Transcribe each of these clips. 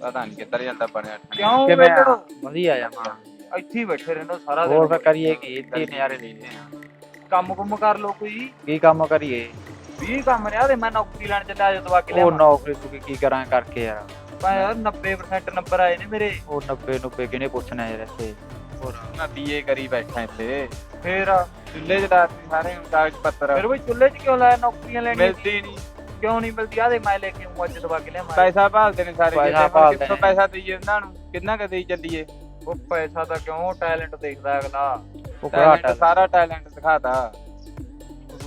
ਪਤਾ ਨਹੀਂ ਕਿੱਧਰ ਜਾਂਦਾ ਬਣਿਆ ਕਿਉਂ ਕਿਵੇਂ ਆ? ਵਧੀਆ ਜਾਮਾ ਇੱਥੇ ਹੀ ਬੈਠੇ ਰਹਿੰਦੇ ਹੋ ਸਾਰਾ ਦਿਨ ਹੋਰ ਫਿਰ ਕਰੀਏ ਕੀ? ਇੱਥੇ ਨਜ਼ਾਰੇ ਲੈਂਦੇ ਆ ਕੰਮ ਕੁੰਮ ਕਰ ਲੋ ਕੋਈ। ਕੀ ਕੰਮ ਕਰੀਏ? 20 ਕੰਮ ਨੇ ਆਦੇ ਮੈਂ ਨੌਕਰੀ ਲੈਣ ਚੱਲਿਆ ਜਦੋਂ ਦਵਾ ਕੇ ਲਿਆ ਉਹ ਨੌਕਰੀ ਤੂੰ ਕੀ ਕਰਾਂ ਕਰਕੇ ਯਾਰ? ਮੈਂ ਯਾਰ 90% ਨੰਬਰ ਆਏ ਨੇ ਮੇਰੇ। ਉਹ 90 90 ਕਿਹਨੇ ਪੁੱਛਣਾ ਯਾਰ ਇੱਥੇ? ਹੋਰ। ਮੈਂ ਬੀਏ ਕਰੀ ਬੈਠਾ ਇੱਥੇ। ਫੇਰ ਚੁੱਲ੍ਹੇ ਚ ਲਾਤੀ ਸਾਰੇ ਕਾਗਜ਼ ਪੱਤਰ। ਫਿਰ ਵੀ ਚੁੱਲ੍ਹੇ 'ਚ ਕਿਉਂ ਲਾਇਆ? ਨੌਕਰੀਆਂ ਲੈਣੀਆਂ ਮਿਲਦੀ ਨਹੀਂ ਕਿਉਂ ਨਹੀਂ ਮਿਲਦੀ? ਆਦੇ ਮੈਂ ਲੈ ਕੇ ਆਊਂ ਅੱਜ ਦਵਾ ਕੇ ਲਿਆ ਪੈਸਾ ਭਾਲਦੇ ਨੇ ਸਾਰੇ ਪੈਸਾ ਭਾਲਦੇ ਕਿੱਥੋਂ। ਪੈਸਾ ਦਈਏ ਉਹਨਾਂ ਨੂੰ? ਕਿੰਨਾ ਕੁ ਦੇਈ ਚੱਲੀਏ? ਉਹ ਪੈਸਾ ਤਾਂ ਕਿਉਂ? ਟੈਲੈਂਟ ਦੇਖਦਾ ਅਗਲਾ। ਉਹ ਕਿਹੜਾ ਟੈਲੈਂਟ ਸਾਰਾ ਟੈਲੈਂਟ ਦਿਖਾਤਾ।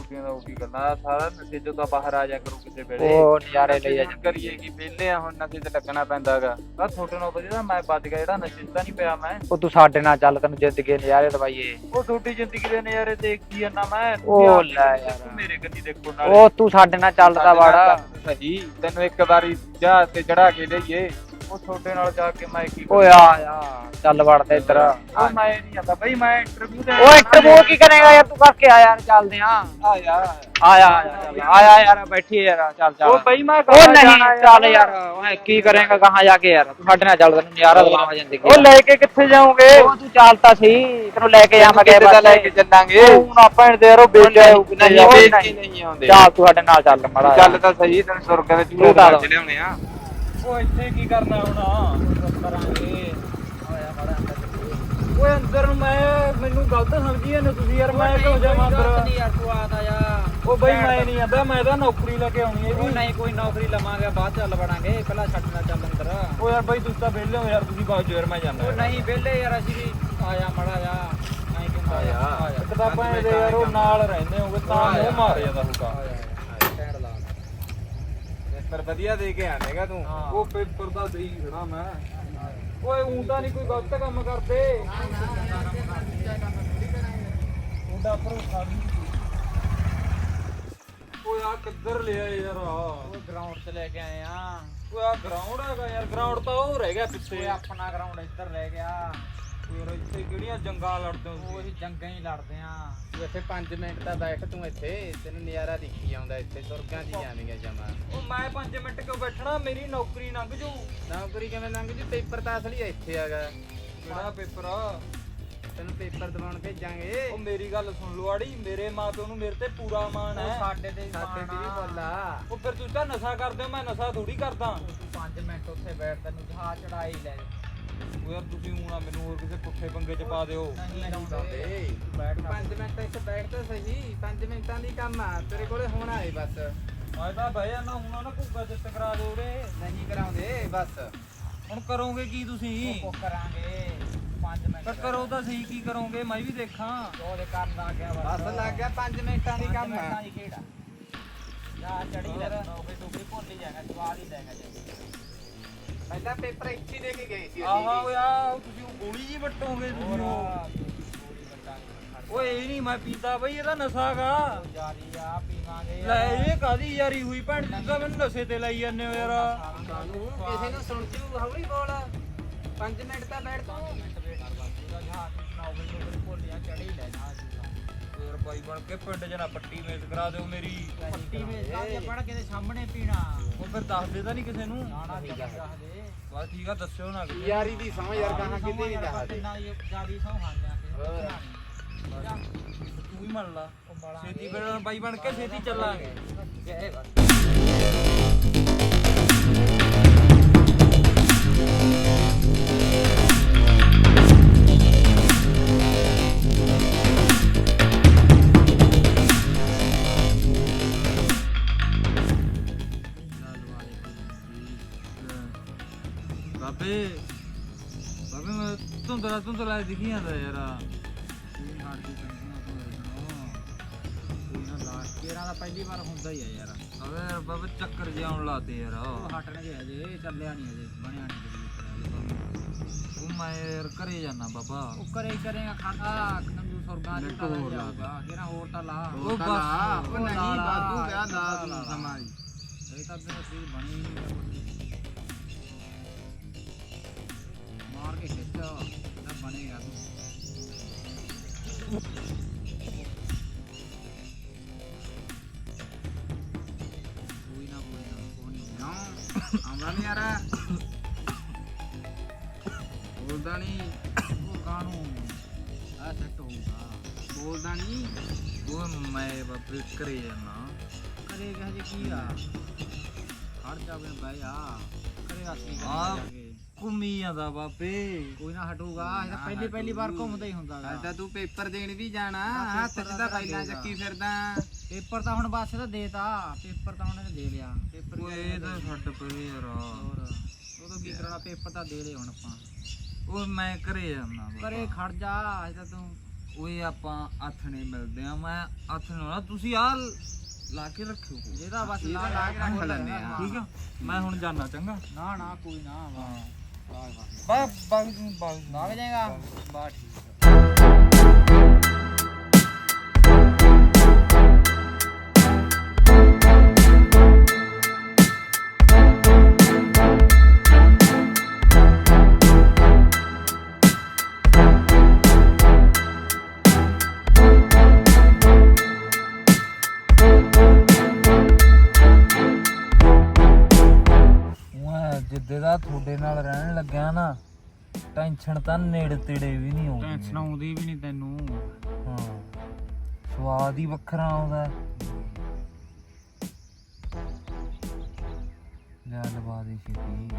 ਰੁਪਈਆਂ ਦਾ ਉਹ ਕੀ ਕਰਨਾ? ਸਾਰਾ ਨਸ਼ੇ ਚੋਂ ਤਾਂ ਬਾਹਰ ਆ ਜਾ ਕਰੂ ਕਿਸੇ ਵੇਲੇ। ਉਹ ਨਜ਼ਾਰੇ ਲਈ ਹੁਣ ਕਰੀਏ ਕੀ ਵਿਹਲੇ ਆ ਹੁਣ ਨਸ਼ੇ ਤੇ ਲੱਗਣਾ ਪੈਂਦਾਗਾ। ਆ ਛੋਟੇ ਨੌ ਵਜੇ ਦਾ ਮੈਂ ਵੱਜ ਗਿਆ ਜਿਹੜਾ ਨਸ਼ੇ 'ਚ ਤਾਂ ਨਹੀਂ ਪਿਆ ਮੈਂ। ਉਹ ਤੂੰ ਸਾਡੇ ਨਾਲ ਚੱਲ ਤੈਨੂੰ ਜ਼ਿੰਦਗੀ ਦੇ ਨਜ਼ਾਰੇ ਦਵਾਈਏ। ਉਹ ਛੋਟੀ ਜ਼ਿੰਦਗੀ ਦੇ ਨਜ਼ਾਰੇ ਦੇਖਦੀ ਜਾਂਦਾ ਮੈਂ? ਉਹ ਲੈ ਦੇਖੋ, ਯਾਰ। ਮੇਰੇ ਕੰਨੀ ਦੇਖੋ ਨਾਲੇ। ਉਹ ਤੂੰ ਸਾਡੇ ਨਾਲ ਚੱਲਦਾ ਵਾੜਾ। ਸਹੀ। ਤੈਨੂੰ ਇੱਕ ਵਾਰੀ ਜਹਾਜ਼ ਤੇ ਚੜਾ ਕੇ ਲਈਏ ਉਹ ਛੋਟੇ ਨਾਲ ਜਾ ਕੇ ਮੈਂ ਕੀ ਓਏ ਆ ਆ ਚੱਲ ਵੜਦਾ ਇੱਧਰ। ਉਹ ਮੈਂ ਨਹੀਂ ਜਾਂਦਾ ਬਈ ਮੈਂ ਇੰਟਰਵਿਊ ਦੇ ਓਏ ਇੰਟਰਵਿਊ ਕੀ ਕਰੇਗਾ ਯਾਰ? ਤੂੰ ਕਰਕੇ ਆ ਯਾਰ ਚੱਲਦੇ ਆ। ਆ ਯਾਰ ਚੱਲ। ਆਇਆ ਯਾਰ ਬੈਠੀ ਯਾਰ ਚੱਲ ਚੱਲ। ਉਹ ਬਈ ਮੈਂ ਉਹ ਨਹੀਂ ਚੱਲ ਯਾਰ। ਓਏ ਕੀ ਕਰੇਗਾ ਕਹਾਂ ਜਾ ਕੇ ਯਾਰ? ਤੂੰ ਸਾਡੇ ਨਾਲ ਚੱਲ ਤੈਨੂੰ ਨਜ਼ਾਰਾ ਦਵਾਵਾਂ ਜ਼ਿੰਦਗੀ ਉਹ ਲੈ ਕੇ ਕਿੱਥੇ ਜਾਓਗੇ ਉਹ ਤੂੰ ਚੱਲਤਾ ਸੀ ਤੈਨੂੰ ਲੈ ਕੇ ਜਾਵਾਂਗੇ ਤਾਂ ਲੈ ਕੇ ਚੱਲਾਂਗੇ? ਇਹਦੇ ਯਾਰੋ ਵੇਚਿਆ ਹੋਊ ਕਿਤੇ ਨਹੀਂ ਆਉਂਦੇ। ਚੱਲ ਤੂੰ ਸਾਡੇ ਨਾਲ ਚੱਲ ਮੜਾ ਚੱਲ ਤਾਂ ਸਹੀ ਤੈਨੂੰ ਸੁਰਗ ਦੇ ਚੂੜੇ ਤੂੰ ਤਾਂ- ਚ ਲਿਆਉਣੇ ਆ। ਉਹ ਇੱਥੇ ਕੀ ਕਰਨਾ ਹੁਣ? ਕਰਾਂਗੇ। ਆਇਆ ਮੜਾ ਅੰਦਰ ਓਏ ਅੰਦਰ ਨੂੰ ਮੈਂ ਮੈਨੂੰ ਗਲਤ ਸਮਝੀ ਜਾਂਦੇ ਤੁਸੀਂ ਯਾਰ ਮੈਂ ਕਿਉਂ ਜਾਵਾਂ ਅੰਦਰ? ਯਾਰ ਤੂੰ ਆਦਾ ਜਾ ਉਹ ਬਈ ਮੈਂ ਨਹੀਂ ਆਂਦਾ ਮੈਂ ਤਾਂ ਨੌਕਰੀ ਲੈ ਕੇ ਆਉਣੀ ਹੈ ਉਹ ਜੀ। ਨਹੀਂ ਕੋਈ ਨੌਕਰੀ ਲਵਾਂਗੇ ਬਾਅਦ ਚੱਲ ਵੜਾਂਗੇ ਪਹਿਲਾਂ ਛੱਡਣਾ ਚੱਲ ਅੰਦਰ। ਉਹ ਯਾਰ ਬਈ ਤੁਸੀਂ ਤਾਂ ਵਿਹਲੇ ਹੋ ਯਾਰ ਤੁਸੀਂ ਬਾਅਦ ਯਾਰ ਮੈਂ ਜਾਂਦਾ ਉਹ ਨਹੀਂ ਵਿਹਲੇ ਯਾਰ ਅਸੀਂ ਵੀ ਆਇਆ ਮੜਾ ਜਾ। ਨਹੀਂ। ਇੱਕ ਤਾਂ ਆਪਾਂ ਇਹਦੇ ਯਾਰ ਉਹ ਨਾਲ ਰਹਿੰਦੇ ਹੋਗੇ ਤਾਂ ਮੂੰਹ ਮਾਰ ਜਾਂਦਾ ਲਾ ਪੇਪਰ ਵਧੀਆ ਦੇ ਕੇ ਆਣੇਗਾ ਤੂੰ। ਉਹ ਪੇਪਰ ਦਾ ਦੇਈ ਖੜਾ ਮੈਂ। ਓਏ ਊਂ ਤਾਂ ਨਹੀਂ ਕੋਈ ਗਲਤ ਕੰਮ ਕਰਦੇ। ਉਹਦਾ ਭਰੋਸਾ ਨਹੀਂ ਓਏ ਆ ਕਿੱਧਰ ਲਿਆ ਯਾਰ ਆ? ਉਹ ਗਰਾਊਂਡ 'ਚ ਲੈ ਕੇ ਆਏ ਆ। ਓਏ ਆ ਗਰਾਊਂਡ ਹੈਗਾ ਯਾਰ। ਗਰਾਊਂਡ ਤਾਂ ਉਹ ਰਹਿ ਗਿਆ ਪਿੱਛੇ। ਤੇ ਆਪਣਾ ਗਰਾਊਂਡ ਇੱਧਰ ਰਹਿ ਗਿਆ। ਯਾਰ ਇੱਥੇ ਕਿਹੜੀਆਂ ਜੰਗਾਂ ਲੜਦੇ ਹੋ ਉਹ ਤੁਸੀਂ ਅਸੀਂ ਜੰਗਾਂ ਹੀ ਲੜਦੇ ਆ। ਤੂੰ ਇੱਥੇ 5 ਮਿੰਟ ਤਾਂ ਬੈਠ ਤੂੰ ਇੱਥੇ ਤੈਨੂੰ ਨਜ਼ਾਰਾ ਦਿਖੀ ਆਉਂਦਾ ਇੱਥੇ ਸੁਰਗਾਂ 'ਚ ਜਾਵੇਂਗਾ ਜਮਾ। ਉਹ ਮੈਂ 5 ਮਿੰਟ ਕਿਉਂ ਬੈਠਣਾ? ਮੇਰੀ ਨੌਕਰੀ ਲੰਘ ਜੂ। ਨੌਕਰੀ ਕਿਵੇਂ ਲੰਘ ਜੂ? ਪੇਪਰ ਤਾਂ ਅਸਲੀ ਇੱਥੇ ਹੈਗਾ। ਕਿਹੜਾ ਪੇਪਰ? ਆ ਤੈਨੂੰ ਪੇਪਰ ਦਿਵਾਉਣ ਭੇਜਾਂਗੇ। ਉਹ ਮੇਰੀ ਗੱਲ ਸੁਣ ਲਓ ਆੜੀ ਮੇਰੇ ਮਾਪਿਓ ਨੂੰ ਮੇਰੇ ਤੇ ਪੂਰਾ ਮਾਣ ਉਹ ਹੈ ਸਾਡੇ ਤੇ ਸਾਡੇ ਤੇ ਵੀ ਬੋਲਾ ਉਹ ਫਿਰ ਤੁਸੀਂ ਤਾਂ ਨਸ਼ਾ ਕਰਦੇ ਹੋ ਮੈਂ ਨਸ਼ਾ ਥੋੜੀ ਕਰਦਾ। ਤੂੰ 5 ਮਿੰਟ ਉੱਥੇ ਬੈਠ ਤੈਨੂੰ ਜਹਾਜ਼ ਚੜਾਈ ਲੈ। ਉਹ ਯਾਰ ਤੁਸੀਂ ਹੁਣ ਨਾ ਮੈਨੂੰ ਹੋਰ ਕਿਸੇ ਪੁੱਠੇ ਪੰਗੇ 'ਚ ਪਾ ਦਿਓ। ਨਹੀਂ ਲਾਉਂਦੇ ਬੈਠ 5 ਮਿੰਟ ਇੱਥੇ ਬੈਠ ਤਾਂ ਸਹੀ 5 ਮਿੰਟਾਂ ਦੀ ਕੰਮ ਆ ਤੇਰੇ ਕੋਲੇ ਹੁਣ ਆਏ ਬਸ। ਮੈਂ ਤਾਂ ਬਹਿ ਜਾਣਾ ਹੁਣ ਨਾ ਘੁੱਗਾ ਚਿੱਤ ਕਰਾ ਦਿਓ ਰੇ ਨਹੀਂ ਕਰਾਉਂਦੇ ਬਸ। ਹੁਣ ਕਰੋਗੇ ਕੀ ਤੁਸੀਂ? ਉਹ ਕਰਾਂਗੇ 5 ਮਿੰਟ। ਪਰ ਕਰੋ ਤਾਂ ਸਹੀ ਕੀ ਕਰੋਗੇ? ਮੈਂ ਵੀ ਦੇਖਾਂ। ਉਹਦੇ ਕਰਨ ਲੱਗ ਗਿਆ ਬਸ। ਲੱਗ ਗਿਆ 5 ਮਿੰਟਾਂ ਦੀ ਕੰਮ। ਆ ਆ। ਜਾ ਚੜੀ ਲੈ। ਨੌਕਰੀ ਟੋਕਰੀ ਭੁੱਲ ਹੀ ਜਾਏਗਾ ਸਵਾਲ ਹੀ ਲੈਗਾ ਜੀ। ਪਹਿਲਾਂ ਪੇਪਰ ਇੱਥੇ ਹੀ ਦੇ ਕੇ ਗਏ ਸੀ ਆਹਾ ਓਏ ਆ ਤੁਸੀਂ ਉਹ ਗੋਲੀ ਜੀ ਵੱਟੋਗੇ ਤੁਸੀਂ ਉਹ। ਓਏ ਇਹ ਨਹੀਂ ਮੈਂ ਪੀਂਦਾ ਬਈ ਇਹਦਾ ਜਾਰੀ ਆ ਪੀਵਾਂਗੇ ਲੈ ਇਹ ਕਾਦੀ ਯਾਰੀ ਹੋਈ ਭੈਣ ਤੁਸੀਂ ਤਾਂ ਮੈਨੂੰ ਨਸ਼ੇ ਤੇ ਲਾਈ ਜਾਂਦੇ ਹੋ ਯਾਰ। ਕਿਸੇ ਨੂੰ ਸੁਣ ਜੂ ਹੌਲੀ ਬੋਲ। 5 ਮਿੰਟ ਤਾਂ ਬੈਠ ਤੂੰ। ਯਾਰ ਬਾਈ ਬਣ ਕੇ ਪਿੰਡ 'ਚ ਨਾ ਪੱਟੀ ਮੇਜ਼ ਕਰਾ ਦਿਓ ਮੇਰੀ। ਪੱਟੀ ਵਿੱਚ ਕਾਹਦੀ ਪੜ ਕੇ ਦੇ ਸਾਹਮਣੇ ਪੀਣਾ। ਉਹ ਫਿਰ ਦੱਸ ਦੇ ਤਾਂ ਨਹੀਂ ਕਿਸੇ ਨੂੰ। ਨਾਣਾ ਦੱਸ ਦੇ। ਬਸ ਠੀਕ ਆ ਦੱਸਿਓ ਨਾ ਕਿਸੇ ਨੂੰ। ਯਾਰੀ ਦੀ ਸਮਝ ਯਾਰ ਕਹਾਂ ਕਿਤੇ ਨਹੀਂ ਦੱਸਦੇ। ਨਾ ਇਹ ਜਿਆਦੀ ਸੌ ਖਾਂਦੇ ਹੋਰ। ਆ ਤੂੰ ਵੀ ਮੰਨ ਲਾ। ਛੇਤੀ ਫਿਰ ਬਾਈ ਬਣ ਕੇ ਛੇਤੀ ਚੱਲਾਂਗੇ। ਬਸ ਬਾਬੇ ਬਾਬੇ ਮੈਂ ਧੁੰਦਲਾ ਧੁੰਦਲਾ ਦਿਖੀ ਜਾਂਦਾ ਯਾਰ। ਤੇਰਾ ਦਾ ਪਹਿਲੀ ਵਾਰ ਹੁੰਦਾ ਹੀ ਆ ਯਾਰ। ਯਾਰ ਬਾਬੇ ਚੱਕਰ ਜਿਆਉਣ ਲਾਤੇ ਯਾਰ। ਉਹ ਹਟਣ ਜੇ ਅਜੇ ਚੱਲਿਆ ਨਹੀਂ ਅਜੇ ਬਣਿਆ ਨਹੀਂ ਉਹ ਮੈਂ ਯਾਰ ਘਰੇ ਜਾਣਾ ਬਾਬਾ। ਉਹ ਕਰੇ ਕਰੇਗਾ ਖਾਤਾ ਨੰਦੂ ਸੁਰਗਾ ਹੋਰ ਲਾ। ਜਾਊਗਾ ਕਿਹੜਾ ਹੋਰ ਤਾਂ ਲਾ ਉਹ ਤਾਂ ਬਸ ਉਹ ਨਹੀਂ ਬਾਦੂ ਵਿਆਹ ਦਾ। ਸਮਾਂ ਇਹ ਤਾਂ ਮੇਰੇ ਚੀਜ਼ ਬਣੀ ਆਉਂਦਾ ਨਹੀਂ ਯਾਰ ਬੋਲਦਾ ਨਹੀਂ ਉਹ ਕਾਨੂੰ ਆ ਸੈੱਟ ਹੋਊਗਾ ਬੋਲਦਾ ਨਹੀਂ ਉਹ ਮੈਂ ਬਾਪਰੇ ਕਰੇ ਜਾਣਾ ਕਰੇ ਜੀ ਕੀ ਆ ਹਟ ਜਾਵੇ ਬਈ ਆ ਕਰੇ ਅਸਲੀ ਆ। ਘੁੰਮੀ ਜਾਂਦਾ ਬਾਪੇ ਕੋਈ ਨਾ ਹਟੂਗਾ ਇਹ ਤਾਂ ਪਹਿਲੀ ਪਹਿਲੀ ਵਾਰ ਘੁੰਮਦਾ ਹੀ ਹੁੰਦਾ ਗਾ। ਤਾਂ ਤੂੰ ਪੇਪਰ ਦੇਣ ਵੀ ਜਾਣਾ ਹੱਥ 'ਚ ਤਾਂ ਦਾ ਫਾਈਲਾਂ। ਚੱਕੀ ਫਿਰਦਾ। ਪੇਪਰ ਤਾਂ ਹੁਣ ਬਸ ਇਹਦਾ ਦੇਤਾ ਪੇਪਰ ਤਾਂ ਇਹਨੇ ਦੇ ਲਿਆ। ਪੇਪਰ ਓਏ ਇਹ ਤਾਂ ਛੱਡ ਪਰੇ ਯਾਰ। ਹੋਰ ਉਹ ਤਾਂ ਕੀ ਕਰਨਾ ਪੇਪਰ ਤਾਂ ਦੇ ਲਏ ਹੁਣ ਆਪਾਂ। ਓਏ ਮੈਂ ਘਰੇ ਜਾਣਾ ਕਰੇ ਖੜ ਜਾ ਅੱਜ ਤਾਂ ਤੂੰ। ਓਏ ਆਪਾਂ ਨਹੀਂ ਮਿਲਦੇ ਆ ਮੈਂ ਹੱਥ ਨਾਲ ਤੁਸੀਂ ਆ ਲਾ ਕੇ ਰੱਖਿਓ। ਜਿਹਦਾ ਬਸ ਲਾ ਲਾ ਕੇ ਰੱਖ। ਲੈਂਦੇ ਆ। ਠੀਕ ਆ? ਮੈਂ ਹੁਣ ਜਾਣਾ ਚੰਗਾ? ਨਾ ਨਾ ਕੋਈ ਨਾ ਵਾਹ ਵਾਹ ਵਾਹ ਬਾ ਬਾਗ ਬਾਗ ਭਾਗ ਟੈਨਸ਼ਨ ਤਾਂ ਨੇੜੇ ਤੇੜੇ ਵੀ ਨਹੀਂ ਆਉਂਦੀ। ਟੈਨਸ਼ਨ ਆਉਂਦੀ ਵੀ ਨਹੀਂ ਤੈਨੂੰ। ਹਾਂ ਸਵਾਦ ਹੀ ਵੱਖਰਾ ਆਉਂਦਾ ਹੈ। ਲੈ ਲਵਾ ਦੇ ਛੇਤੀ।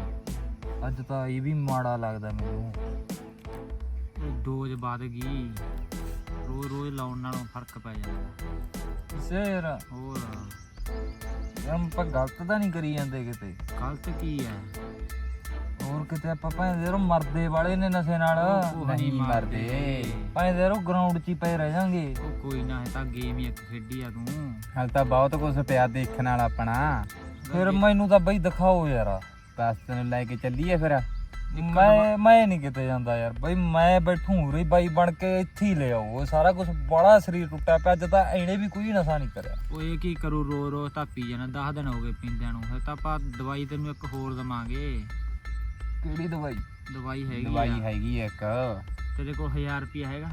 ਅੱਜ ਤਾਂ ਇਹ ਵੀ ਮਾੜਾ ਲੱਗਦਾ ਮੈਨੂੰ। ਡੋਜ਼ ਵੱਧ ਗਈ। ਰੋਜ਼ ਰੋਜ਼ ਲਾਉਣ ਨਾਲੋਂ ਫ਼ਰਕ ਪੈ ਜਾਂਦਾ। ਸਿਰ। ਹੋਰ। ਯਮ ਆਪਾਂ ਗਲਤ ਤਾਂ ਨਹੀਂ ਕਰੀ ਜਾਂਦੇ ਕਿਤੇ। ਗਲਤ ਕੀ ਹੈ? ਹੋਰ ਕਿਤੇ ਆਪਾਂ ਭਾਵੇਂ ਦੇਰੋ ਮਰਦੇ ਵਾਲੇ ਨੇ ਨਸ਼ੇ ਨਾਲ। ਨਹੀਂ ਮਰਦੇ। ਭਾਵੇਂ ਦੇਰੋ ਗਰਾਊਂਡ 'ਚ ਹੀ ਪਏ ਰਹਿ ਜਾਾਂਗੇ। ਉਹ ਕੋਈ ਨਾ ਇਹ ਤਾਂ ਗੇਮ ਹੀ ਇੱਕ ਖੇਡੀ ਆ ਤੂੰ। ਹਾਲ ਤਾਂ ਬਹੁਤ ਕੁਝ ਪਿਆ ਦੇਖਣ ਵਾਲਾ ਆਪਣਾ। ਫਿਰ ਮੈਨੂੰ ਤਾਂ ਬਈ ਦਿਖਾਓ ਯਾਰ। ਬਸ ਤੈਨੂੰ ਲੈ ਕੇ ਚੱਲੀਏ ਫਿਰ। ਮੈਂ ਮੈਂ ਨਹੀਂ ਕਿਤੇ ਜਾਂਦਾ ਯਾਰ। ਬਈ ਮੈਂ ਬੈਠੂ ਰੇ ਬਾਈ ਬਣ ਕੇ ਇੱਥੇ ਹੀ ਲੈ ਆਓ। ਉਹ ਸਾਰਾ ਕੁਝ ਬੜਾ ਸਰੀਰ ਟੁੱਟਿਆ ਪਿਆ ਅੱਜ ਤਾਂ ਇਹਨੇ ਵੀ ਕੋਈ ਨਸ਼ਾ ਨਹੀਂ ਕਰਿਆ। ਉਹ ਇਹ ਕੀ ਕਰੂ ਰੋ ਰੋ ਤਾਂ ਪੀ ਜਾਣਾ 10 ਦਿਨ ਹੋ ਗਏ ਪੀਂਦਿਆਂ ਨੂੰ। ਫਿਰ ਤਾਂ ਆਪਾਂ ਦਵਾਈ ਤੈਨੂੰ ਇੱਕ ਹੋਰ ਦਵਾਂਗੇ। ਕਿਹੜੀ ਦਵਾਈ? ਦਵਾਈ ਹੈਗੀ ਦਵਾਈ ਆ। ਹੈਗੀ ਆ ਇੱਕ। ਤੇਰੇ ਕੋਲ 1000 ਰੁਪਿਆ ਹੈਗਾ।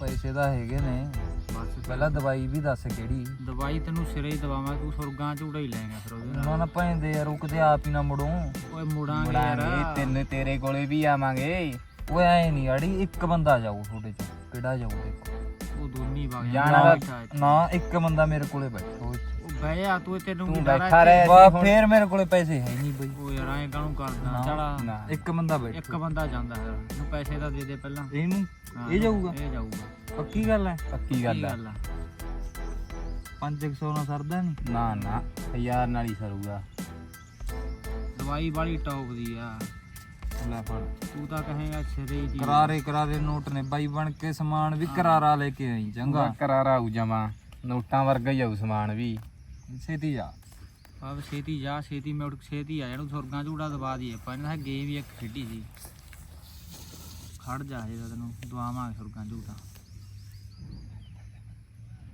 ਪੈਸੇ ਤਾਂ ਹੈਗੇ ਨੇ। ਬਸ। ਫਿਰ ਪਹਿਲਾਂ ਦਵਾਈ ਵੀ ਦੱਸ ਕਿਹੜੀ। ਦਵਾਈ ਤੈਨੂੰ ਸਿਰੇ ਹੀ ਦਵਾਵਾਂ ਤੂੰ ਸੁਰਗਾਂ ਝੂੜਾ ਹੀ ਲੈਂਗਾ ਫਿਰ ਉਹਦੇ ਨਾਲ। ਉਹਨਾਂ ਨਾ ਪੈਂਦੇ ਯਾਰ ਉਹ ਕਿਤੇ ਆਪ ਹੀ ਨਾ ਮੁੜੂ। ਓਏ ਮੁੜਾਂਗੇ ਮੁੜਾਂਗੇ ਯਾਰ। ਤੈਨੂੰ ਤੇਰੇ ਕੋਲੇ ਵੀ ਆਵਾਂਗੇ। ਓਏ ਐ ਨਹੀਂ ਅੜੀ ਇੱਕ ਬੰਦਾ ਜਾਊ ਤੁਹਾਡੇ ਚ। ਕਿਹੜਾ ਜਾਊ ਦੇਖੋ। ਉਹ ਦੋਨੀ ਵਗ ਜਾਣਾ ਜਾਣਾ ਤਾਂ- ਨਾ ਇੱਕ ਬੰਦਾ ਮੇਰੇ ਕੋਲੇ ਬੈਠੋ। ਜਾ ਤੂੰ ਤੈਨੂੰ ਤੂੰ ਕੀ ਡਰ ਬੈਠਾ ਹੈ? ਰਹਿ ਵਾ ਫੇਰ ਮੇਰੇ ਕੋਲੇ ਪੈਸੇ ਹੈ ਨਹੀਂ ਬਈ। ਉਹ ਯਾਰ ਐਂ ਕਾਹਨੂੰ ਕਰਦਾ? ਨਾ, ਚਲਾ ਨਾ ਇੱਕ ਬੰਦਾ ਬੈਠੋ। ਇੱਕ ਬੰਦਾ ਜਾਂਦਾ ਹੈ ਇਹਨੂੰ ਪੈਸੇ ਤਾਂ ਦੇ ਦੇ ਪਹਿਲਾਂ। ਇਹਨੂੰ? ਹਾਂ, ਇਹ ਜਾਊਗਾ? ਇਹ ਜਾਊਗਾ। ਪੱਕੀ ਗੱਲ ਹੈ? ਪੱਕੀ ਗੱਲ ਆ। 500 ਨਾਲ ਸਰਦਾ ਨਹੀਂ? ਨਾ ਨਾ ਹਜ਼ਾਰ ਨਾਲ ਹੀ ਸਰੂਗਾ। ਦਵਾਈ ਵਾਲੀ ਟੌਪ ਦੀ ਆ। ਲੈ ਫੜ। ਤੂੰ ਤਾਂ ਕਹੇਗਾ ਹੀ ਦੀ। ਕਰਾਰੇ ਕਰਾਰੇ ਨੋਟ ਨੇ ਬਾਈ ਬਣ ਕੇ ਸਮਾਨ ਵੀ ਕਰਾਰਾ ਲੈ ਕੇ ਆਈ ਚੰਗਾ। ਕਰਾਰਾ ਆਊ ਜਮਾ। ਨੋਟਾਂ ਵਰਗਾ ਹੀ ਆਊ ਸਮਾਨ ਵੀ। ਛੇਤੀ ਜਾ ਆਪ ਛੇਤੀ ਜਾ ਛੇਤੀ ਮੈਂ ਉੱਠ ਛੇਤੀ ਆ। ਜਾਣੂ ਸੁਰਗਾਂ ਝੂੜਾ ਦਵਾ ਦਈਏ ਆਪਾਂ। ਇਹਨਾਂ ਗੇਮ ਵੀ ਇੱਕ ਖੇਡੀ ਸੀ। ਖੜ ਜਾ ਜੇ ਤੈਨੂੰ। ਦਵਾਵਾਂਗੇ ਸੁਰਗਾਂ ਝੂਟਾ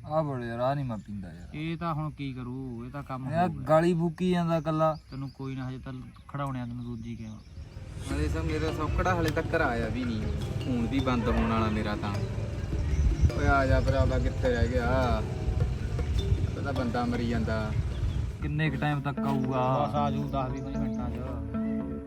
ਆ ਬੜੇ ਯਾਰ ਆ ਨਹੀਂ ਮੈਂ ਪੀਂਦਾ ਯਾਰ। ਇਹ ਤਾਂ ਹੁਣ ਕੀ ਕਰੂ? ਇਹ ਤਾਂ ਕੰਮ ਇਹ ਹੋ ਗਿਆ ਗਾਲੀ ਬੁੱਕੀ ਜਾਂਦਾ ਕੱਲਾ ਤੈਨੂੰ ਕੋਈ ਨਾ ਹਜੇ ਤਾਂ ਖੜਾਉਣਿਆ ਤੈਨੂੰ ਦੂਜੀ ਗੇਮ ਹਲੇ ਤਾਂ ਮੇਰਾ ਸੌਕੜਾ ਹਲੇ ਤੱਕ ਆਇਆ ਵੀ ਨਹੀਂ। ਫੋਨ ਵੀ ਬੰਦ ਹੋਣ ਵਾਲਾ ਮੇਰਾ ਤਾਂ। ਓਏ ਆ ਜਾ ਭਰਾਵਾ ਕਿੱਥੇ ਰਹਿ ਗਿਆ? ਪਤਾ ਬੰਦਾ ਮਰੀ ਜਾਂਦਾ। ਕਿੰਨੇ ਕ ਟਾਈਮ ਤੱਕ ਆਊਗਾ? ਬਸ ਆ ਜੂ 10 20 ਮਿੰਟਾਂ 'ਚ।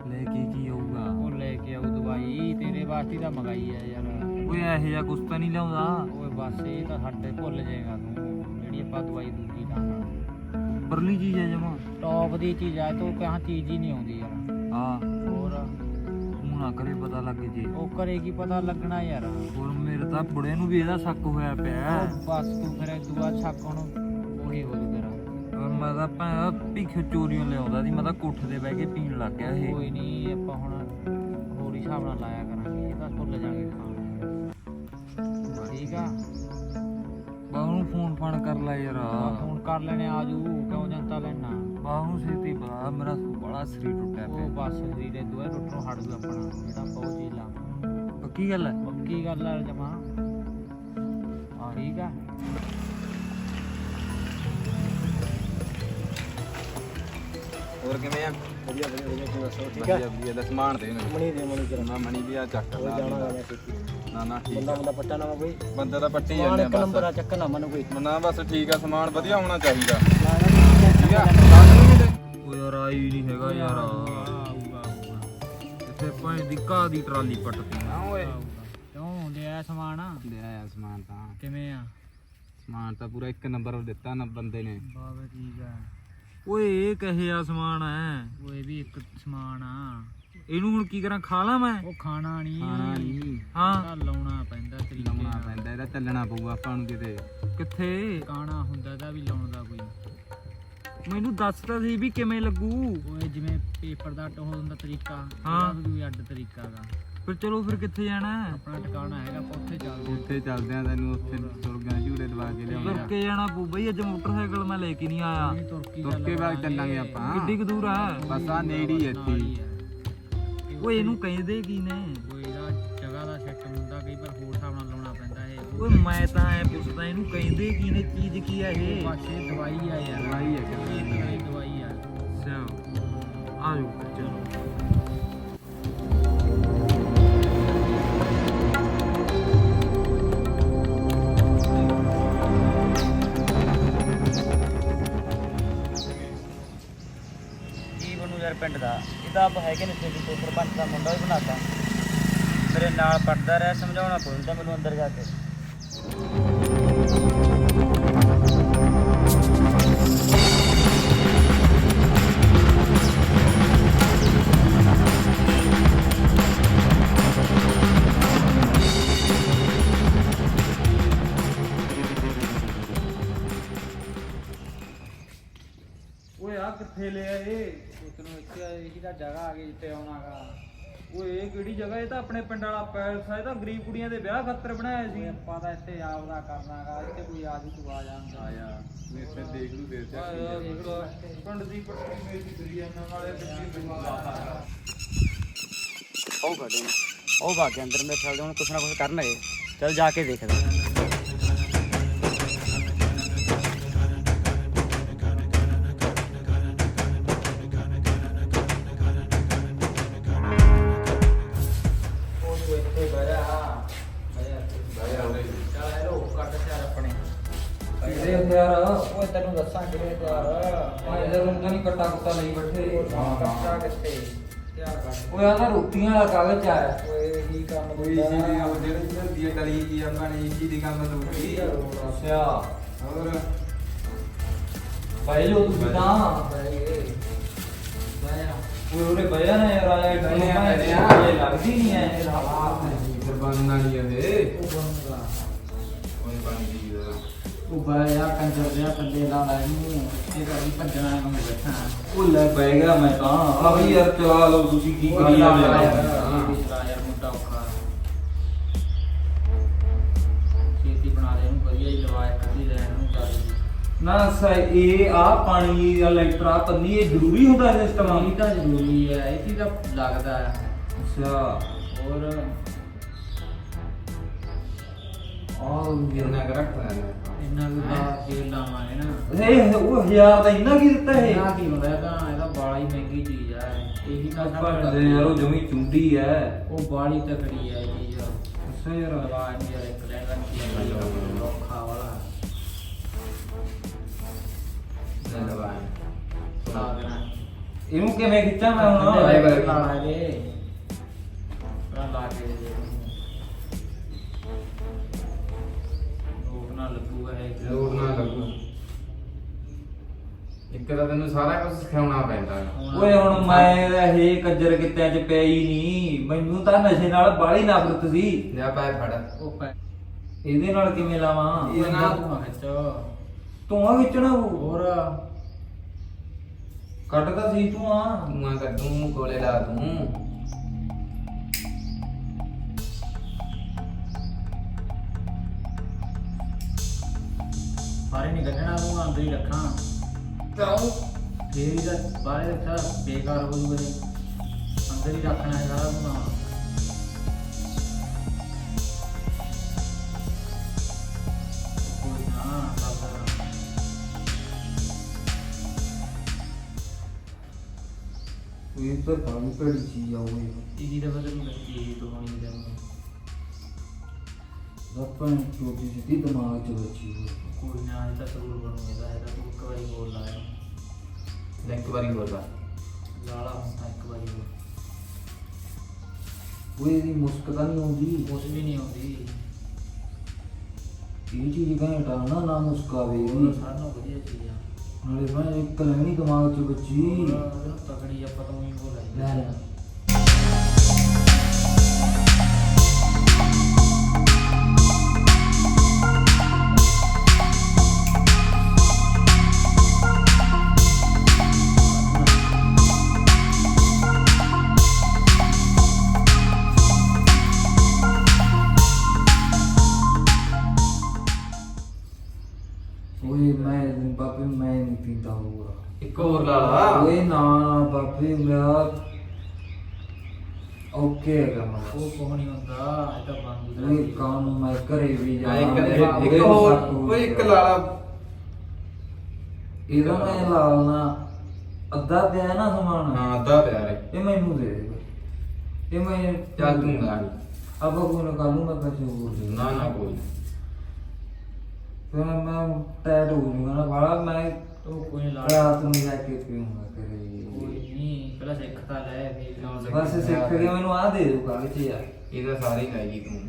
ਲੈ ਕੇ ਕੀ ਆਊਗਾ? ਉਹ ਲੈ ਕੇ ਆਉ ਦਵਾਈ ਤੇਰੇ ਵਾਸਤੇ ਤਾਂ ਮੰਗਾਈ ਆ ਯਾਰ। ਓਏ ਇਹੋ ਜਿਹਾ ਕੁਛ ਤਾਂ ਨਹੀਂ ਲਿਆਉਂਦਾ? ਓਏ ਬਸ ਇਹ ਤਾਂ ਸਾਡੇ ਭੁੱਲ ਜਾਏਗਾ ਤੂੰ। ਜਿਹੜੀ ਆਪਾਂ ਦਵਾਈ ਦੂਜੀ ਲਾਣਾ ਪਰਲੀ ਚੀਜ਼ ਹੈ ਜਮਾ। ਟੌਪ ਦੀ ਚੀਜ਼ ਆ ਤੂੰ ਕਹਾਂ ਚੀਜ਼ ਹੀ ਨਹੀਂ ਆਉਂਦੀ ਯਾਰ। ਆ ਹੋਰ? ਤੂੰ ਨਾ ਕਰੇ ਪਤਾ ਲੱਗ ਜੇ। ਉਹ ਕਰੇ ਕੀ ਪਤਾ ਲੱਗਣਾ ਯਾਰ। ਹੋਰ ਮੇਰੇ ਤਾਂ ਬੁੜੇ ਨੂੰ ਵੀ ਇਹਦਾ ਸ਼ੱਕ ਹੋਇਆ ਪਿਆ। ਬਸ ਤੂੰ ਫਿਰ ਦੁਆ ਛੱਕ ਹੁਣ ਉਹੀ ਹੋ ਜੂ ਤੇਰਾ ਔਰ ਮੈਂ ਤਾਂ ਭੈਣ ਭਿੱਖ ਚੋਰੀਆਂ ਲਿਆਉਂਦਾ ਸੀ ਮੈਂ ਤਾਂ ਕੋਠੇ ਤੇ ਬਹਿ ਕੇ ਪੀਣ ਲੱਗ ਗਿਆ ਇਹ। ਕੋਈ ਨਹੀਂ ਆਪਾਂ ਹੁਣ ਹੋਰ ਹੀ ਹਿਸਾਬ ਨਾਲ ਲਾਇਆ ਕਰਾਂਗੇ ਇਹ ਤਾਂ ਭੁੱਲ ਜਾਾਂਗੇ ਖਾਣ। ਠੀਕ ਆ। ਬਾਹੂ ਨੂੰ ਫੋਨ ਫਾਨ ਕਰ ਲੈ ਯਾਰ। ਫੋਨ ਕਰ ਲੈਣੇ ਆਜੂ ਕਿਉਂ ਜਨਤਾ ਲੈਣਾ ਬਾਹੂ ਨੂੰ ਛੇਤੀ ਬਣਾ ਮੇਰਾ ਬੜਾ ਸਰੀਰ ਟੁੱਟਿਆ ਉਹ ਪਿਆ ਬਸ ਸਰੀਰੇ ਦੁਆ ਟੁੱਟਣੋਂ ਹਟ ਜੂ ਆਪਣਾ ਜਿਹੜਾ ਬਹੁਤ ਚੀਜ਼ ਲਾ ਪੱਕੀ ਗੱਲ ਹੈ? ਪੱਕੀ ਗੱਲ ਹੈ ਜਮਾ। ਹਾਂ ਠੀਕ ਆ। ਹੋਰ ਕਿਵੇਂ ਆ? ਵਧੀਆ ਵਧੀਆ ਵਧੀਆ ਤੁਸੀਂ ਠੀਕ ਆ ਵਧੀਆ ਵਧੀਆ ਦੱਸ ਮਾਨ ਦੇ ਮੈਨੂੰ। ਮਣੀ ਦੇ ਮਣੀ ਕਰਨਾ ਨਾ ਮਣੀ ਵੀ ਆ ਚੱਕ ਲਾ ਜਾਣਾ ਜਾਣਾ ਨਾ ਨਾ ਠੀਕ ਬੰਦਾ ਬੰਦਾ ਪੱਟਾ ਨਾ ਕੋਈ? ਬੰਦਾ ਤਾਂ ਪੱਟੀ ਸਮਾਨ ਜਾਂਦੇ ਇੱਕ ਨੰਬਰ ਆ ਚੱਕ ਨਾ ਮਨ ਕੋਈ। ਨਾ ਬਸ ਠੀਕ ਆ ਸਮਾਨ ਵਧੀਆ ਹੋਣਾ ਚਾਹੀਦਾ। ਠੀਕ ਆ? ਦੱਸ ਨੀ ਆਈ ਨਹੀਂ ਹੈਗਾ ਯਾਰ। ਇੱਥੇ ਭਾਂ ਦੀ ਦੀ ਟਰਾਲੀ ਪੱਟਤੀ। ਨਾ ਓਏ। ਕਿਉਂ? ਲਿਆ ਸਮਾਨ? ਲੈ ਆਇਆ ਸਮਾਨ ਤਾਂ। ਕਿਵੇਂ ਆ? ਸਮਾਨ ਤਾਂ ਪੂਰਾ ਇੱਕ ਨੰਬਰ ਦਿੱਤਾ ਨਾ ਬੰਦੇ ਨੇ। ਬਾਬੇ ਠੀਕ ਆ। ਓਏ ਇਹ ਕਹੇ ਆ ਸਮਾਨ ਹੈ ਉਹ ਇਹ ਵੀ ਇੱਕ ਸਮਾਨ ਆ। ਇਹਨੂੰ ਹੁਣ ਕੀ ਕਰਾਂ ਖਾ ਲਾਂ ਮੈਂ? ਉਹ ਖਾਣਾ ਨਹੀਂ ਖਾਣਾ ਨਹੀਂ ਹਾਂ। ਤਾਂ ਲਾਉਣਾ ਪੈਂਦਾ ਤਰੀਕੇ ਲਾਉਣਾ ਨਾਲ। ਪੈਂਦਾ ਇਹਦਾ ਚੱਲਣਾ ਪਊ ਆਪਾਂ ਨੂੰ ਕਿਤੇ। ਕਿੱਥੇ? ਕਾਣਾ ਹੁੰਦਾ ਤਾਂ ਵੀ ਲਾਉਣ ਦਾ ਕੋਈ। ਮੈਨੂੰ ਦੱਸ ਤਾਂ ਸੀ ਵੀ ਕਿਵੇਂ ਲੱਗੂ। ਉਹ ਇਹ ਜਿਵੇਂ ਪੇਪਰ ਦਾ ਉਹ ਹੁੰਦਾ ਤਰੀਕਾ ਹਾਂ। ਉਹਦਾ ਵੀ ਕੋਈ ਅੱਡ ਤਰੀਕਾ ਗਾ। ਫਿਰ ਚਲੋ ਫਿਰ ਕਿੱਥੇ ਜਾਣਾ? ਹੈ? ਆਪਣਾ ਟਿਕਾਣਾ ਹੈਗਾ ਆਪਾਂ ਉੱਥੇ ਚੱਲਦੇ ਉੱਥੇ ਚੱਲਦੇ ਆ ਤੈਨੂੰ ਉੱਥੇ ਸੁਰਗਾਂ ਝੂੜੇ ਦਵਾ ਕੇ ਤੁਰ ਲਿਆਉਂਦੇ ਕੇ ਜਾਣਾ ਪਊ। ਬਈ ਅੱਜ ਮੋਟਰਸਾਈਕਲ ਮੈਂ ਲੈ ਕੇ ਨਹੀਂ ਆਇਆ। ਨਹੀਂ ਤੁਰਕੀ ਤੁਰ ਕੇ ਬਾਅਦ ਚੱਲਾਂਗੇ ਆਪਾਂ। ਕਿੱਡੀ ਕੁ ਦੂਰ ਆ। ਬਸ ਆ ਨੇੜੇ ਹੀ ਆ ਇੱਥੇ। ਹੀ। ਓਏ ਇਹਨੂੰ ਕਹਿੰਦੇ ਕੀ ਨੇ? ਕੋਈ ਇਹਦਾ ਜਗ੍ਹਾ ਦਾ ਸੈੱਟ ਹੁੰਦਾ ਕਈ ਵਾਰ ਹੋਰ ਹਿਸਾਬ ਨਾਲ ਲਾਉਣਾ ਪੈਂਦਾ ਇਹ। ਓਏ ਮੈਂ ਤਾਂ ਐ ਪੁੱਛਦਾ ਇਹਨੂੰ ਕਹਿੰਦੇ ਕੀ ਨੇ? ਚੀਜ਼ ਕੀ ਆ ਇਹ? ਪਾਸੇ ਦਵਾਈ ਆ ਯਾਰ। ਦਵਾਈ ਹੈ ਇਹ ਦਵਾਈ ਆ। ਅੱਛਾ। ਆ ਜਾਓ ਫਿਰ ਚਲੋ। ਪਿੰਡ ਦਾ। ਇਹ ਤਾਂ ਆਪ ਹੈਗੇ ਨੇ ਪਿੰਡ ਤੋਂ ਸਰਪੰਚ ਦਾ ਮੁੰਡਾ ਵੀ ਬਣਾਤਾ। ਮੇਰੇ ਨਾਲ ਪੜਦਾ ਰਿਹਾ, ਸਮਝਾਉਣਾ ਪਊਗਾ ਮੈਨੂੰ ਅੰਦਰ ਜਾ ਕੇ। ਕਿੱਥੇ ਲਿਆ ਇਹ ਤੈਨੂੰ ਇੱਥੇ ਇਹੀ ਤਾਂ ਜਗ੍ਹਾ ਆ ਗਈ ਜਿੱਥੇ ਆਉਣਾਗਾ ਓਏ ਇਹ ਕਿਹੜੀ ਜਗ੍ਹਾ? ਇਹ ਤਾਂ ਆਪਣੇ ਪਿੰਡ ਵਾਲਾ ਪੈਲਸ ਆ ਇਹ ਤਾਂ ਗਰੀਬ ਕੁੜੀਆਂ ਦੇ ਵਿਆਹ ਖਾਤਰ ਬਣਾਇਆ ਸੀ। ਆਪਾਂ ਤਾਂ ਇੱਥੇ ਆਪਦਾ ਕਰਨਾਗਾ ਇੱਥੇ ਕੋਈ ਆਜੂ ਤੂੰ ਆ ਜਾਂਦਾ ਆਇਆ ਇੱਥੇ ਦੇਖ ਲੂ ਦੇਰ ਆਇਆ ਪਿੰਡ ਦੀ ਪੱਟੀ ਮੇਰੀ ਇਹਨਾਂ ਨਾਲੇ ਪਿੱਛੇ ਮੈਨੂੰ ਲਾਤਾ ਉਹ ਨੇ। ਉਹ ਭਾਗ ਅੰਦਰ ਮੇਰੇ ਖਿਆਲ ਹੁਣ ਕੁਛ ਨਾ ਕੁਛ ਕਰਨ ਹੈ ਚਲ ਜਾ ਕੇ ਦੇਖਦੇ ਕੱਟਾ ਕੁੱਤਾ ਲਈ ਬੈਠੇ ਕੱਟਾ ਕਿੱਥੇ? ਤਿਆਰ ਕਰ। ਓਏ ਆ ਤਾਂ ਰੋਟੀਆਂ ਵਾਲਾ ਕਾਗਜ਼ ਆ ਓਏ ਕੀ ਕੰਮ ਕੋਈ ਸੀ ਦੀ ਉਹ ਜਿਹੜੀ ਹੁੰਦੀ ਹੈ ਡਲੀ ਜੀ ਆਪਾਂ ਨੇ ਇਸੀ ਦੀ ਕੰਮ ਦਊਗੀ ਅੱਛਾ। ਹੋਰ? ਭਾਈ ਲੋ ਤਾਂ। ਬਹਿ ਓਏ ਉਹਨੇ ਬਿਆ ਨਾ ਯਾਰ ਆਇਆ ਜਾ, ਜਾ। ਇਹ ਲੱਗਦੀ ਨਹੀਂ ਐ ਇਹ ਰਾਤ ਜ਼ਬਾਨ ਨਾਲ ਹੀ ਇਹ ਉਹ ਬੰਦਾ ਕੋਈ ਗਈ ਉਹਦਾ ਉਹ ਜਾ ਕੰਜਰ ਜਿਹਾ ਪੱਲੇ ਲਾ ਲੈ ਇਹਨੂੰ ਇੱਥੇ ਕਰੀ ਭੱਜਣਾ ਮੈਂ ਬੈਠਾ। ਉਹ ਲੈ ਪੈ ਗਿਆ ਮੈਂ ਤਾਂ। ਆ ਵੀ ਯਾਰ ਚਲਾ ਲਓ ਤੁਸੀਂ ਕੀ ਕਰੀ ਜਾਂਦੇ ਹੋ ਇਹ ਵੀ ਯਾਰ ਮੁੰਡਾ ਔਖਾ। ਛੇਤੀ ਬਣਾ ਦੇ ਇਹਨੂੰ ਵਧੀਆ ਹੀ ਲਵਾਇਆ ਕੱਢੀ ਲੈ ਇਹਨੂੰ ਚੱਲ ਨਾ ਸਾ ਇਹ ਆ ਪਾਣੀ ਦਾ ਲੈਟਰ ਆ ਪੰਨੀ ਇਹ ਜ਼ਰੂਰੀ ਹੁੰਦਾ ਸਿਸਟਮ ਇਹ ਤਾਂ ਜ਼ਰੂਰੀ ਹੈ ਇਹ ਤਾਂ ਲੱਗਦਾ ਹੈ। ਅੱਛਾ। ਹੋਰ? ਆ ਕਿੰਨਾ ਕਰ ਰੱਖ ਲੈਣਾ। ਇੰਨਾ ਵੀ ਬਾਹਰ ਫੇਰ ਲਾਵਾਂਗੇ ਨਾ। ਇਹ ਉਹ ਹਜ਼ਾਰ ਦਾ ਇੰਨਾ ਕੀ ਦਿੱਤਾ ਇਹ? ਨਾ ਕੀ ਹੁੰਦਾ ਇਹ ਤਾਂ ਇਹਦਾ ਬਾਲਾ ਹੀ ਮਹਿੰਗੀ ਚੀਜ਼ ਹੈ ਇਹੀ ਤਾਂ ਸਭ ਕਰਦੇ ਯਾਰ ਉਹ ਜਮੀ ਚੁੰਡੀ ਐ। ਉਹ ਬਾਲੀ ਤਕੜੀ ਹੈ ਇਹ ਚੀਜ਼। ਅੱਛਾ ਯਾਰ। ਆਵਾਜ਼ ਨਹੀਂ ਯਾਰ ਇੱਕ ਲੈਣ ਦਾ ਕੀ ਹੈ ਔਖਾ ਵਾਲਾ। ਲਾ ਦੇਣਾ। ਇਹਨੂੰ ਕਿਵੇਂ ਖਿੱਚਾਂ ਮੈਂ ਹੁਣ? ਲੈ। ਲਾ ਲਾ ਦੇ। ਲਾ ਲਾ ਕੇ ਦੇ ਨਾ ਲੱਗੂਗਾ ਇਹ। ਲੋੜ ਨਾ ਲੱਗੂ। ਇੱਕ ਤਾਂ ਤੈਨੂੰ ਸਾਰਾ ਕੁਝ ਸਿਖਾਉਣਾ ਪੈਂਦਾ। ਓਏ ਹੁਣ ਮੈਂ ਇਹ ਕੱਜਰ ਕਿੱਤਿਆਂ ਚ ਪਿਆ ਹੀ ਨਹੀਂ ਮੈਨੂੰ ਤਾਂ ਨਸ਼ੇ ਨਾਲ ਬਾਹਲੀ ਨਫ਼ਰਤ ਸੀ। ਲਿਆ ਪੈ ਫੜ। ਉਹ ਪੈ ਇਹਦੇ ਨਾਲ ਕਿਵੇਂ ਲਾਵਾਂ? ਇਹਦੇ ਨਾਲ- ਤੂੰ ਖਿੱਚ। ਤੂੰ ਆ ਖਿੱਚਣਾ ਉਹ ਹੋਰ। ਕੱਟਦਾ ਸੀ ਤੂੰ ਆ ਧੂਆਂ ਕੱਢੂ ਗੋਲੇ ਲਾ ਦੂੰ ਬਾਹਰ ਨਹੀਂ ਕੱਢਣਾ ਤੂੰ ਅੰਦਰ ਹੀ ਰੱਖਾਂ। ਕਿਉਂ? ਫੇਰ ਹੀ ਤਾਂ ਬਾਹਰ ਰੱਖਾ ਬੇਕਾਰ ਹੋ ਜੂਗਾ ਇਹ। ਅੰਦਰ ਹੀ ਰੱਖਣਾ ਹੈ ਸਾਰਾ ਤੂੰ ਕੋਈ ਨਾ ਬਾਬਾ ਇਹ ਤਾਂ ਬੜੀ ਭੜੀ ਚੀਜ਼ ਆ ਓਏ ਇਹਦੀ ਤਾਂ ਬਦਲ ਨੂੰ ਲੱਗੀ ਆਪਾਂ ਛੋਟੀ ਜਿਹੀ ਦਿਮਾਗ ਚ ਬੱਚੀ ਹੋਈ। ਕੋਈ ਨਾ ਇਹ ਤਾਂ ਜ਼ਰੂਰ ਬਣੂ ਇਹਦਾ ਇਹਦਾ ਤੂੰ ਇੱਕ ਵਾਰੀ ਬੋਲ ਲਾਇਆ ਲੈ ਇੱਕ ਵਾਰੀ ਹੋਰ ਲਾ। ਲਾਲਾ ਹੁੰਦਾ ਇੱਕ ਵਾਰੀ ਹੋਰ ਓਏ ਇਹਦੀ ਮੁਸਕ ਤਾਂ ਨਹੀਂ ਆਉਂਦੀ। ਕੁਛ ਵੀ ਨਹੀਂ ਆਉਂਦੀ। ਇਹ ਚੀਜ਼ ਘੈਂਟ ਆ ਨਾ ਨਾ ਮੁਸਕਾਵੇ ਹੋਰ ਇਹਦੀ। ਨਾਲੋਂ ਵਧੀਆ ਚੀਜ਼ ਆ। ਨਾਲੇ ਮੈਂ ਇੱਕ ਲੈਣੀ ਦਿਮਾਗ 'ਚ ਬੱਚੀ। ਉਹਨੂੰ ਤਕੜੀ ਆਪਾਂ ਤਾਂ ਉਹੀ ਬੋਲਾਈ ਲੈ। ਓਕੇ। ਹੈਗਾ ਮੈਂ ਉਹ ਕੋਹ ਨਹੀਂ ਹੁੰਦਾ? ਇਹ ਤਾਂ ਬੰਦ ਓਏ ਕੰਮ ਮੈਂ ਘਰੇ ਵੀ ਜਾਣਾ ਇੱਕ ਇੱਕ ਹੋਰ ਓਏ ਇੱਕ ਗਿਆ। ਲਾ ਲਾ ਇਹਦਾ ਮੈਂ ਲਾਲਣਾ ਅੱਧਾ ਪਿਆ ਨਾ ਸਮਾਨ? ਹਾਂ ਅੱਧਾ ਪਿਆ ਰੇ ਇਹ। ਮੈਨੂੰ ਦੇ ਦੇ। ਇਹ ਮੈਂ ਚੱਲ ਤੂੰ ਲਾ ਆਪਾਂ ਕੋਈ ਨਾ ਕੱਲੂ ਮੈਂ ਪੈਸੇ ਹੋਰ ਦੇ ਨਾ ਨਾ ਕੋਈ ਫਿਰ ਮੈਂ ਟੈਟ ਹੋ ਜੂਗਾ ਨਾ। ਬਾਲਾ ਮੈਂ ਉਹ ਕੋਈ ਲਾ ਰਾਤ ਨੂੰ ਜਾ ਕੇ ਪੀਊਂਗਾ ਕੋਈ ਨਹੀਂ ਪਹਿਲਾਂ ਸਿੱਖ ਤਾਂ ਲੈ ਲੱਗੇ। ਬਸ ਸਿੱਖ ਕੇ ਮੈਨੂੰ ਆ ਦੇ ਦੋ ਕਾਗਜ਼ ਯਾਰ ਇਹਦਾ ਸਾਰੀ ਲਾਈ ਤੂੰ